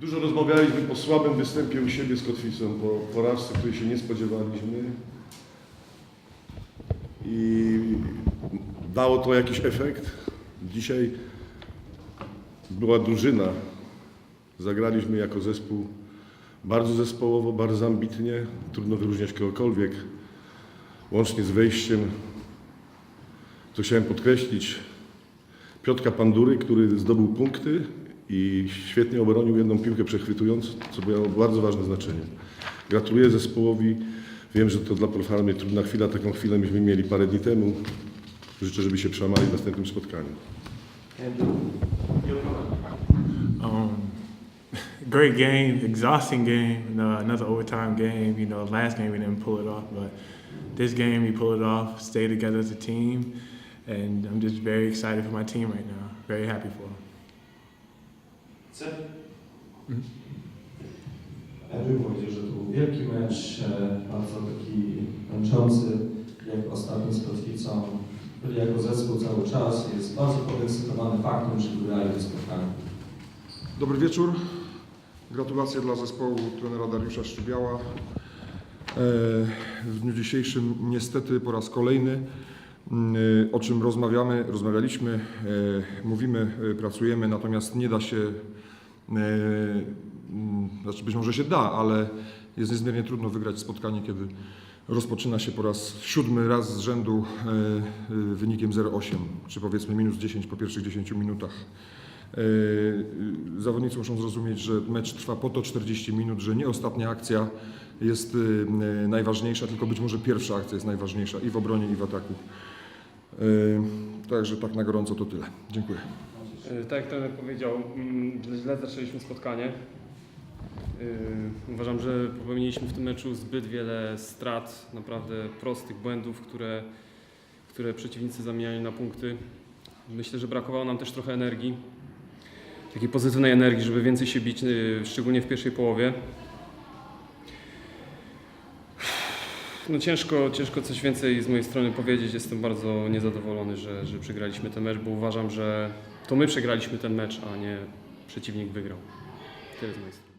Dużo rozmawialiśmy po słabym występie u siebie z Kotwicą, po porażce, której się nie spodziewaliśmy. I dało to jakiś efekt. Dzisiaj była drużyna. Zagraliśmy jako zespół bardzo zespołowo, bardzo ambitnie. Trudno wyróżniać kogokolwiek. Łącznie z wejściem, co chciałem podkreślić, Piotka Pandury, który zdobył punkty i świetnie obronił jedną piłkę przechwytując, co miało bardzo ważne znaczenie. Gratuluję zespołowi. Wiem, że to dla Polfarmy trudna chwila. Taką chwilę myśmy mieli parę dni temu. Życzę, żeby się przełamali w następnym spotkaniu. Um, great game, exhausting game, you another overtime game. You know, last game we didn't pull it off, but this game we pulled it off, stay together as a team, and I'm just very excited for my team right now. Very happy for them. Andrew powiedział, że to był wielki mecz, e, bardzo taki męczący, jak ostatni z Kotwicą. Byli jako zespół cały czas. Jest bardzo podekscytowany faktem, że wygrali to spotkanie. Dobry wieczór. Gratulacje dla zespołu trenera Dariusza Szczybiała. E, W dniu dzisiejszym niestety po raz kolejny, o czym rozmawiamy, rozmawialiśmy, e, mówimy, e, pracujemy, natomiast nie da się, mm, znaczy być może się da, ale jest niezmiernie trudno wygrać spotkanie, kiedy rozpoczyna się po raz siódmy raz z rzędu wynikiem 0,8, czy powiedzmy minus 10 po pierwszych 10 minutach. Y, Zawodnicy muszą zrozumieć, że mecz trwa po to 40 minut, że nie ostatnia akcja jest y, y, najważniejsza, tylko być może pierwsza akcja jest najważniejsza i w obronie, i w ataku. Y, Także tak na gorąco to tyle. Dziękuję. E, Tak jak trener powiedział, mm, źle zaczęliśmy spotkanie. E, Uważam, że popełniliśmy w tym meczu zbyt wiele strat, naprawdę prostych błędów, które, które przeciwnicy zamieniali na punkty. Myślę, że brakowało nam też trochę energii, takiej pozytywnej energii, żeby więcej się bić, szczególnie w pierwszej połowie. No ciężko, ciężko coś więcej z mojej strony powiedzieć. Jestem bardzo niezadowolony, że, że przegraliśmy ten mecz, bo uważam, że to my przegraliśmy ten mecz, a nie przeciwnik wygrał. Tyle z mojej strony.